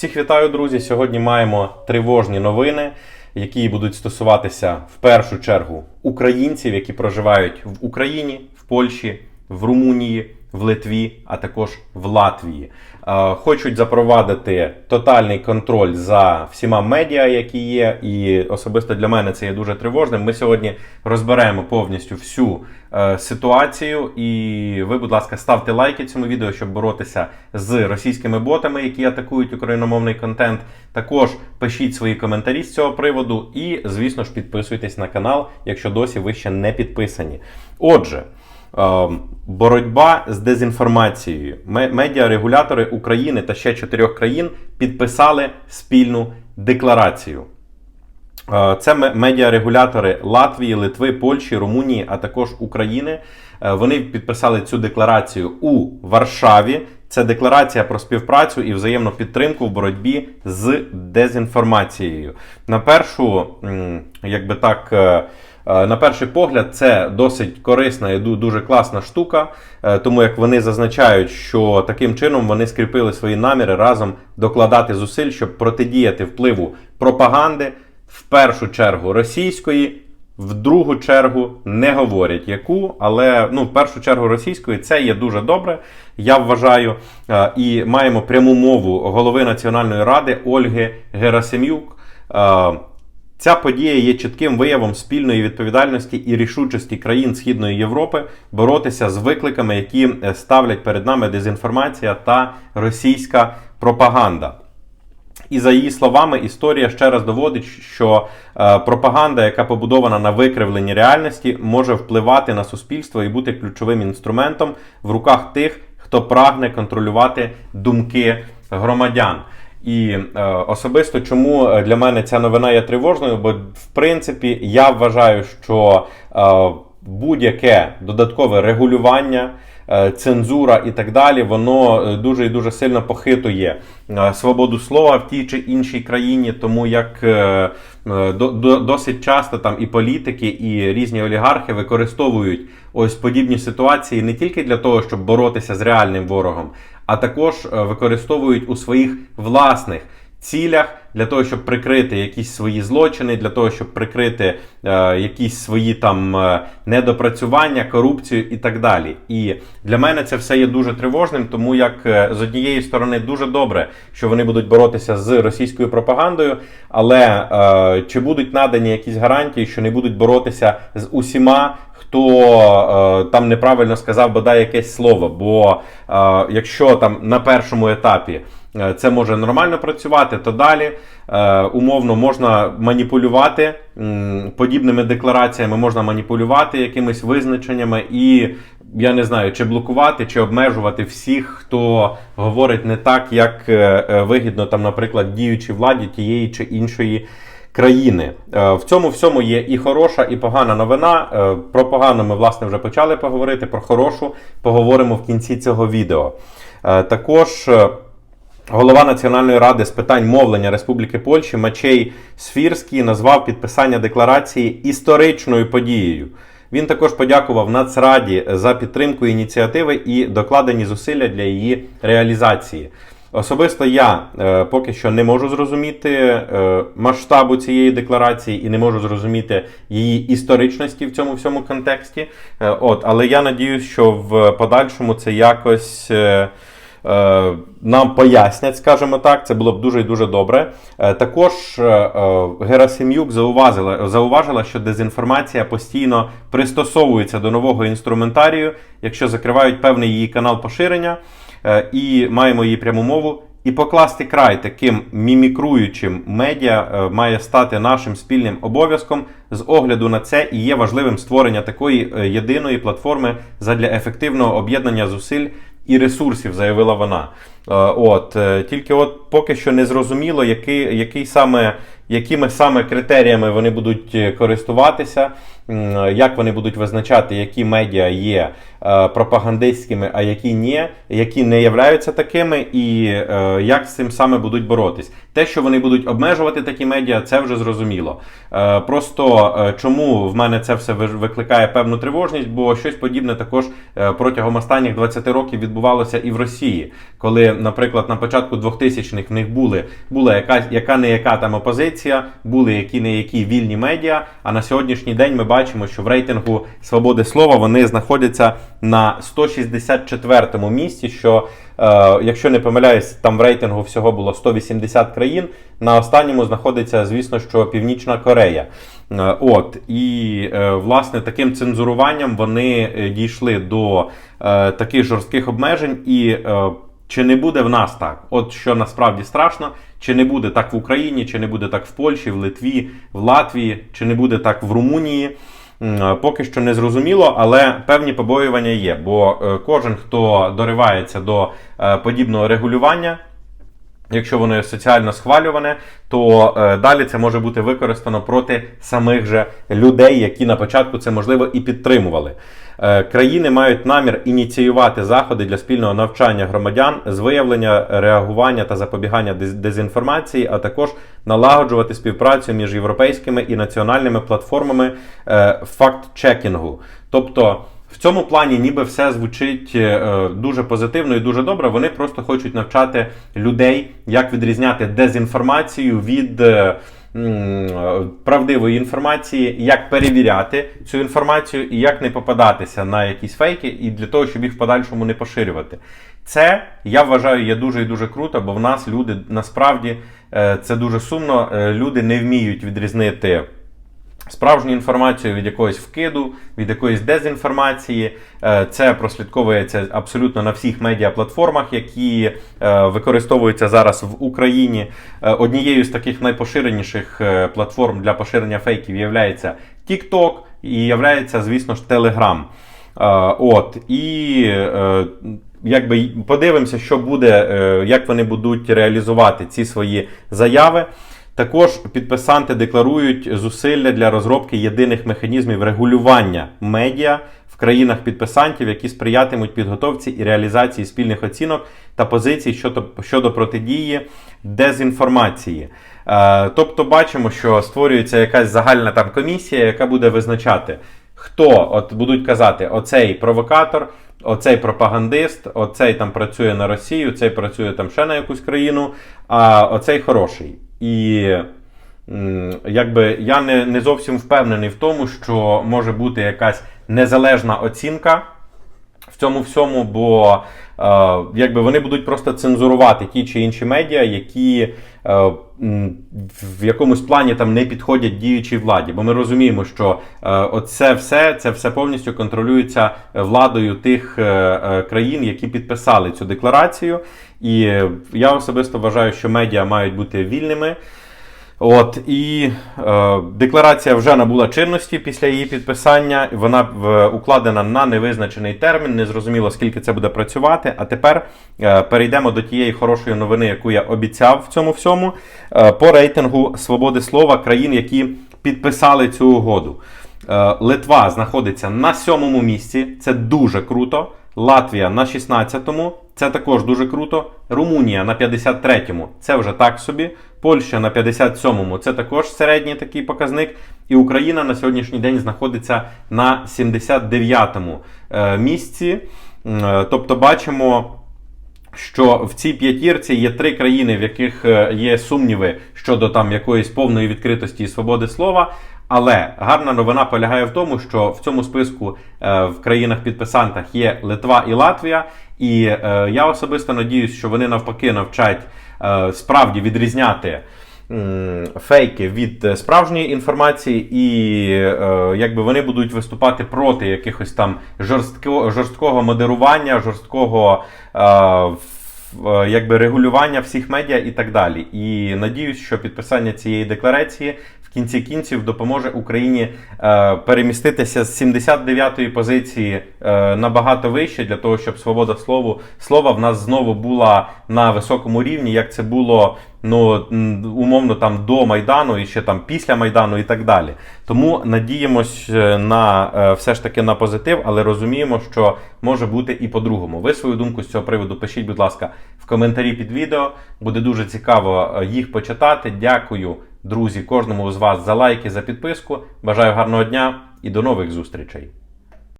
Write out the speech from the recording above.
Всіх вітаю, друзі! Сьогодні маємо тривожні новини, які будуть стосуватися в першу чергу українців, які проживають в Україні, в Польщі, в Румунії, в Литві, а також в Латвії. Е, Хочуть запровадити тотальний контроль за всіма медіа, які є, і особисто для мене це є дуже тривожним. Ми сьогодні розберемо повністю всю е, ситуацію. І ви, будь ласка, ставте лайки цьому відео, щоб боротися з російськими ботами, які атакують україномовний контент. Також пишіть свої коментарі з цього приводу, і, звісно ж, підписуйтесь на канал, якщо досі ви ще не підписані. Отже. Е, Боротьба з дезінформацією. Медіарегулятори України та ще чотирьох країн підписали спільну декларацію. Е, Це ме- медіарегулятори Латвії, Литви, Польщі, Румунії, а також України. Е, Вони підписали цю декларацію у Варшаві. Це декларація про співпрацю і взаємну підтримку в боротьбі з дезінформацією. На першу, якби так. Е, На перший погляд, це досить корисна і дуже класна штука, е, тому як вони зазначають, що таким чином вони скріпили свої наміри разом докладати зусиль, щоб протидіяти впливу пропаганди, в першу чергу російської, в другу чергу не говорять яку, але ну, в першу чергу російської це є дуже добре, я вважаю. Е, І маємо пряму мову голови Національної ради Ольги Герасим'юк. Ця подія є чітким виявом спільної відповідальності і рішучості країн Східної Європи боротися з викликами, які е, ставлять перед нами дезінформація та російська пропаганда. І за її словами, історія ще раз доводить, що е, пропаганда, яка побудована на викривленні реальності, може впливати на суспільство і бути ключовим інструментом в руках тих, хто прагне контролювати думки громадян. І е, особисто чому е, для мене ця новина є тривожною, бо в принципі я вважаю, що е, будь-яке додаткове регулювання, е, цензура і так далі, воно е, дуже і дуже сильно похитує свободу слова в тій чи іншій країні, тому як до, до, досить часто там і політики, і різні олігархи використовують ось подібні ситуації не тільки для того, щоб боротися з реальним ворогом, а також е, використовують у своїх власних цілях для того, щоб прикрити якісь свої злочини, для того, щоб прикрити е, якісь свої там е, недопрацювання, корупцію і так далі. І для мене це все є дуже тривожним, тому як е, з однієї сторони дуже добре, що вони будуть боротися з російською пропагандою, але е, чи будуть надані якісь гарантії, що не будуть боротися з усіма, хто е, там неправильно сказав бодай якесь слово. Бо е, якщо там на першому етапі е, це може нормально працювати, то далі умовно можна маніпулювати подібними деклараціями, можна маніпулювати якимись визначеннями і. Я не знаю, чи блокувати, чи обмежувати всіх, хто говорить не так, як вигідно там, наприклад, діючій владі тієї чи іншої країни. Е, В цьому всьому є і хороша, і погана новина. Е, Про погану ми власне вже почали поговорити. Про хорошу поговоримо в кінці цього відео. Е, Також. Голова Національної ради з питань мовлення Республіки Польщі Мачей Сфірський назвав підписання декларації історичною подією. Він також подякував Нацраді за підтримку ініціативи і докладені зусилля для її реалізації. Особисто я е, поки що не можу зрозуміти е, масштабу цієї декларації і не можу зрозуміти її історичності в цьому всьому контексті. Е, от, але я надіюсь, що в подальшому це якось. Нам пояснять, скажімо так, це було б дуже і дуже добре. Також Герасим'юк зауважила, зауважила, що дезінформація постійно пристосовується до нового інструментарію, якщо закривають певний її канал поширення, і маємо її пряму мову. І покласти край таким мімікруючим медіа е, має стати нашим спільним обов'язком. З огляду на це і є важливим створення такої е, єдиної платформи задля ефективного об'єднання зусиль і ресурсів, заявила вона. Е, От е, тільки от поки що не зрозуміло, який, який саме, якими саме критеріями вони будуть е, користуватися, як вони будуть визначати, які медіа є пропагандистськими, а які ні, які не являються такими, і як з цим саме будуть боротись. Те, що вони будуть обмежувати такі медіа, це вже зрозуміло. Просто чому в мене це все викликає певну тривожність, бо щось подібне також протягом останніх 20 років відбувалося і в Росії, коли наприклад, на початку 2000-х в них були, була якась, яка не яка там опозиція, були які не які вільні медіа. А на сьогоднішній день ми бачимо, що в рейтингу свободи слова вони знаходяться на 164-му місці. Що, е, якщо не помиляюсь, там в рейтингу всього було 180 країн. На останньому знаходиться, звісно, що Північна Корея. Е, От і е, власне таким цензуруванням вони дійшли до таких жорстких обмежень і. Чи не буде в нас так? От що насправді страшно, чи не буде так в Україні, чи не буде так в Польщі, в Литві, в Латвії, чи не буде так в Румунії? Е, Поки що не зрозуміло, але певні побоювання є. Бо е, кожен, хто доривається до е, подібного регулювання, Якщо воно є соціально схвалюване, то е, далі це може бути використано проти самих же людей, які на початку це можливо і підтримували. Е, країни мають намір ініціювати заходи для спільного навчання громадян з виявлення, реагування та запобігання дез- дезінформації, а також налагоджувати співпрацю між європейськими і національними платформами е, факт-чекінгу. Тобто. В цьому плані ніби все звучить е, дуже позитивно і дуже добре. Вони просто хочуть навчати людей, як відрізняти дезінформацію від е, е, правдивої інформації, як перевіряти цю інформацію і як не попадатися на якісь фейки, і для того, щоб їх в подальшому не поширювати. Це я вважаю є дуже і дуже круто, бо в нас люди насправді е, це дуже сумно. е, Люди не вміють відрізнити справжню інформацію від якогось вкиду, від якоїсь дезінформації. Е, Це прослідковується абсолютно на всіх медіаплатформах, які е, використовуються зараз в Україні. Е, Однією з таких найпоширеніших платформ для поширення фейків є TikTok і є, звісно ж, Telegram. От і якби подивимося, що буде, як вони будуть реалізувати ці свої заяви. Також підписанти декларують зусилля для розробки єдиних механізмів регулювання медіа в країнах підписантів, які сприятимуть підготовці і реалізації спільних оцінок та позицій щодо, щодо протидії дезінформації. Е, тобто бачимо, що створюється якась загальна там комісія, яка буде визначати, хто от будуть казати, оцей провокатор, оцей пропагандист, оцей там працює на Росію, цей працює там ще на якусь країну, а оцей хороший. І якби я не, не зовсім впевнений в тому, що може бути якась незалежна оцінка в цьому всьому, бо е, якби вони будуть просто цензурувати ті чи інші медіа, які е, в якомусь плані там не підходять діючій владі. Бо ми розуміємо, що е, оце все, це все повністю контролюється владою тих е, е, країн, які підписали цю декларацію. І я особисто вважаю, що медіа мають бути вільними. От і е, декларація вже набула чинності після її підписання. Вона в, укладена на невизначений термін. Незрозуміло, скільки це буде працювати. А тепер е, перейдемо до тієї хорошої новини, яку я обіцяв в цьому всьому. Е, по рейтингу свободи слова країн, які підписали цю угоду. Е, Литва знаходиться на сьомому місці. Це дуже круто. Латвія на 16-му, це також дуже круто. Румунія на 53-му, це вже так собі. Польща на 57-му, це також середній такий показник. І Україна на сьогоднішній день знаходиться на 79-му е, місці. Е, Тобто бачимо. Що в цій п'ятірці є три країни, в яких е, є сумніви щодо там якоїсь повної відкритості і свободи слова. Але гарна новина полягає в тому, що в цьому списку е, в країнах-підписантах є Литва і Латвія. І е, я особисто надіюсь, що вони навпаки навчать е, справді відрізняти фейки від справжньої інформації, і якби вони будуть виступати проти якихось там жорстко, жорсткого модерування, жорсткого. Е, якби регулювання всіх медіа і так далі. І надіюсь, що підписання цієї декларації в кінці кінців допоможе Україні е, переміститися з 79-ї позиції е, набагато вище для того, щоб свобода слову слова в нас знову була на високому рівні, як це було ну умовно там до майдану і ще там після майдану, і так далі. Тому надіємось е, на е, все ж таки на позитив, але розуміємо, що може бути і по-другому. Ви свою думку з цього приводу пишіть, будь ласка, в коментарі під відео. Буде дуже цікаво е, їх почитати. Дякую, друзі, кожному з вас за лайки, за підписку. Бажаю гарного дня і до нових зустрічей.